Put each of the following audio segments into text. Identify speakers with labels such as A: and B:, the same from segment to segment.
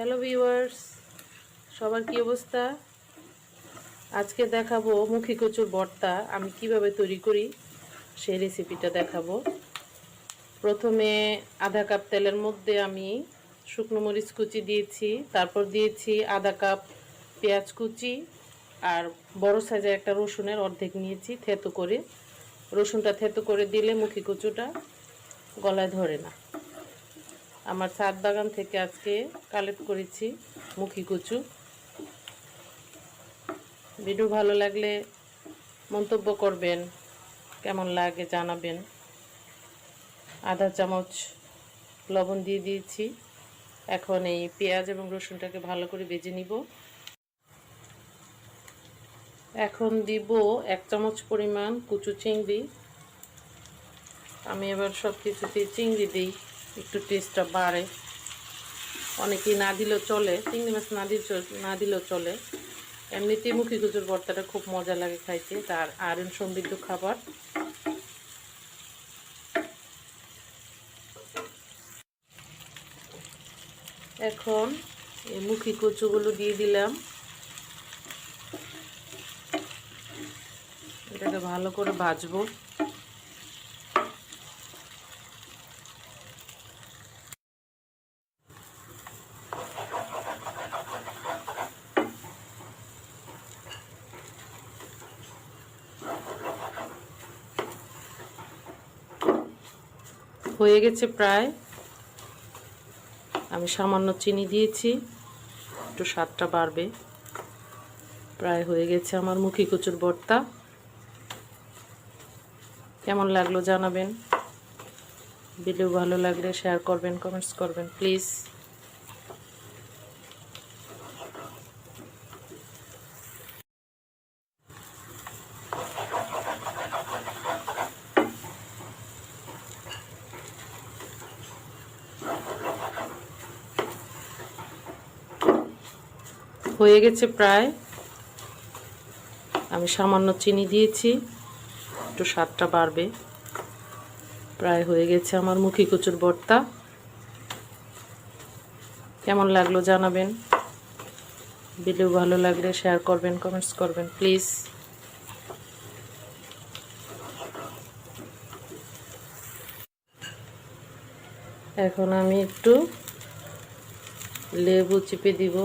A: Hello viewers সবার কি অবস্থা? আজকে দেখাবো মুখী কচুর ভর্তা। আমি কীভাবে তৈরি করি সেই রেসিপিটা দেখাবো। প্রথমে আধা কাপ তেলের মধ্যে আমি শুকনো মরিচ কুচি দিয়েছি, তারপর দিয়েছি আধা কাপ পেঁয়াজ কুচি, আর বড় সাইজের একটা রসুনের অর্ধেক নিয়েছি থেতো করে। রসুনটা থেতো করে দিলে মুখী কচুটা গলায় ধরে না। আমার ছাদ বাগান থেকে আজকে কালেক্ট করেছি মুখী কচু। ভিডিও ভালো লাগলে মন্তব্য করবেন, কেমন লাগে জানাবেন। আধা চামচ, লবণ দিয়ে দিয়েছি। এখন এই পেঁয়াজ এবং রসুনটাকে ভালো করে বেজে নিব। এখন দিব এক চামচ পরিমাণ কুচু চিংড়ি। আমি এবার সব কিছুতে চিংড়ি দিই। একটু টেস্টটা বাড়ে। অনেকেই না দিলেও চলে, চিংড়ি মাছ না দিলে না দিলেও চলে। এমনিতেই মুখি কুচুর ভর্তাটা খুব মজা লাগে খাইতে তার আয়রন সমৃদ্ধ খাবার। এখন এই মুখি কচুগুলো দিয়ে দিলাম। এটাকে ভালো করে ভাজবো। হয়ে গেছে প্রায়। আমি সামান্য চিনি দিয়েছি, একটু স্বাদটা বাড়বে। প্রায় হয়ে গেছে আমার মুখি কচুর ভর্তা। কেমন লাগল জানাবেন। ভিডিও ভালো লাগলে শেয়ার করবেন কমেন্টস করবেন প্লিজ হয়ে গেছে প্রায়। আমি সামান্য চিনি দিয়েছি, একটু স্বাদটা বাড়বে। প্রায় হয়ে গেছে আমার মুখী কচুর ভর্তা। কেমন লাগল জানাবেন? ভিডিও ভালো লাগলে শেয়ার করবেন কমেন্টস করবেন প্লিজ এখন আমি একটু লেবু চিপে দিব।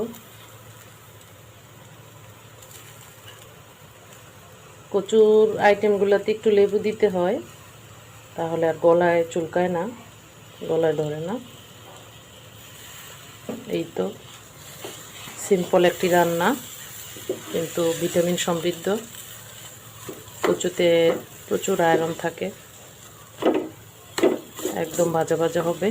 A: কচুর আইটেমগুলোতে একটু লেবু দিতে হয়, তাহলে আর গলায় চুলকায় না, গলায় ধরে না। এই তো সিম্পল একটি রান্না, কিন্তু ভিটামিন সমৃদ্ধ। কচুতে প্রচুর আয়রন থাকে, একদম ভাজা ভাজা হবে।